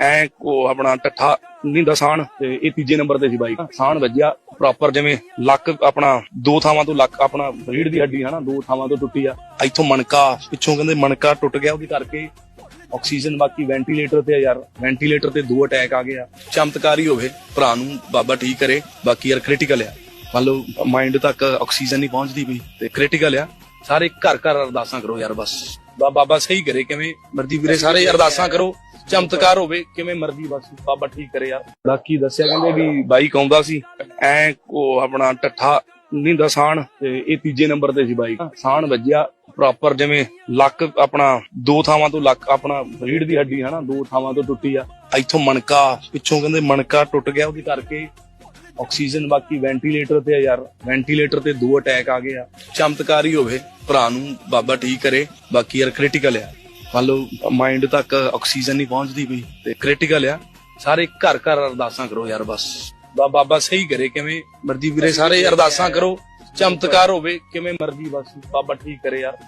ਐ ਉਹ ਆਪਣਾ ਟੱਠਾ ਨਹੀਂ ਦਾ ਸਾਣ, ਤੇ ਇਹ ਤੀਜੇ ਨੰਬਰ ਤੇ ਸੀ ਬਾਈ। ਸਾਣ ਵੱਜਿਆ ਪ੍ਰੋਪਰ ਜਿਵੇਂ ਲੱਕ ਆਪਣਾ ਦੋ ਥਾਵਾਂ ਤੋਂ ਲੱਕ ਆਪਣਾ ਰੀੜ ਦੀ ਹੱਡੀ, ਹਨਾ, ਦੋ ਥਾਵਾਂ ਤੋਂ ਟੁੱਟੀ ਆ। ਇੱਥੋਂ ਮਣਕਾ, ਪਿੱਛੋਂ ਕਹਿੰਦੇ ਮਣਕਾ ਟੁੱਟ ਗਿਆ ਉਹਦੇ ਕਰਕੇ ਆਕਸੀਜਨ, ਬਾਕੀ ਵੈਂਟੀਲੇਟਰ ਤੇ ਯਾਰ ਵੈਂਟੀਲੇਟਰ ਤੇ ਦੋ ਅਟੈਕ ਆ ਗਏ ਆ। ਚਮਤਕਾਰੀ ਹੋਵੇ, ਭਰਾ ਨੂੰ ਬਾਬਾ ਠੀਕ ਕਰੇ, ਬਾਕੀ ਯਾਰ ਕ੍ਰਿਟੀਕਲ ਆ। ਮੰਨ ਲਓ ਮਾਈਂਡ ਤੱਕ ਆਕਸੀਜਨ ਨਹੀਂ ਪਹੁੰਚਦੀ ਪਈ, ਤੇ ਕ੍ਰਿਟੀਕਲ ਆ। ਸਾਰੇ ਘਰ ਘਰ ਅਰਦਾਸਾਂ ਕਰੋ ਯਾਰ ਬਸ। ਬਾਬਾ ਸਹੀ ਕਰੇ, ਕਿਵੇਂ ਮਰਜ਼ੀ ਵੀਰੇ, ਸਾਰੇ ਅਰਦਾਸਾਂ ਕਰੋ। ਚਮਤਕਾਰ ਹੋਵੇ, ਕਿਵੇਂ ਮਰਜ਼ੀ ਬਸ ਬਾਬਾ ਠੀਕ ਕਰੇ ਯਾਰ ਬਾਕੀ ਦੱਸਿਆ ਕਹਿੰਦੇ ਵੀ ਬਾਈਕ ਆਉਂਦਾ ਸੀ, ਐ ਉਹ ਆਪਣਾ ਟੱਠਾ ਨਹੀਂ ਸਾਣ, ਤੇ ਇਹ ਤੀਜੇ ਨੰਬਰ ਤੇ ਸੀ ਬਾਈਕ ਸਾਣ ਵੱਜਿਆ ਪ੍ਰੋਪਰ ਜਿਵੇਂ ਲੱਕ ਆਪਣਾ, ਦੋ ਥਾਵਾਂ ਤੋਂ ਲੱਕ ਆਪਣਾ ਰੀੜ ਦੀ ਹੱਡੀ, ਹਨਾ, ਦੋ ਥਾਵਾਂ ਤੋਂ ਟੁੱਟੀ ਆ। ਇੱਥੋਂ ਮਣਕਾ, ਪਿੱਛੋਂ ਕਹਿੰਦੇ ਮਣਕਾ ਟੁੱਟ ਗਿਆ ਉਹਦੇ ਕਰਕੇ ਆਕਸੀਜਨ ਬਾਕੀ ਵੈਂਟੀਲੇਟਰ ਤੇ ਆ ਯਾਰ, ਵੈਂਟੀਲੇਟਰ ਤੇ ਦੋ ਅਟੈਕ ਆ ਗਏ ਆ। ਚਮਤਕਾਰੀ ਹੋਵੇ, ਭਰਾ ਨੂੰ ਬਾਬਾ ਠੀਕ ਕਰੇ, ਬਾਕੀ ਯਾਰ ਕ੍ਰਿਟੀਕਲ ਆ। ਮੰਨ ਲਓ ਮਾਈਂਡ ਤੱਕ ਆਕਸੀਜਨ ਨਹੀਂ ਪਹੁੰਚਦੀ ਪਈ ਤੇ ਕ੍ਰਿਟੀਕਲ ਆ। ਸਾਰੇ ਘਰ ਘਰ ਅਰਦਾਸਾਂ ਕਰੋ ਯਾਰ ਬਸ। ਬਾਬਾ ਸਹੀ ਕਰੇ ਕਿਵੇਂ ਮਰਜ਼ੀ ਵੀਰੇ, ਸਾਰੇ ਅਰਦਾਸਾਂ ਕਰੋ, ਚਮਤਕਾਰ ਹੋਵੇ, ਕਿਵੇਂ ਮਰਜ਼ੀ ਬਸ। ਬਾਬਾ ਠੀਕ ਕਰੇ ਯਾਰ।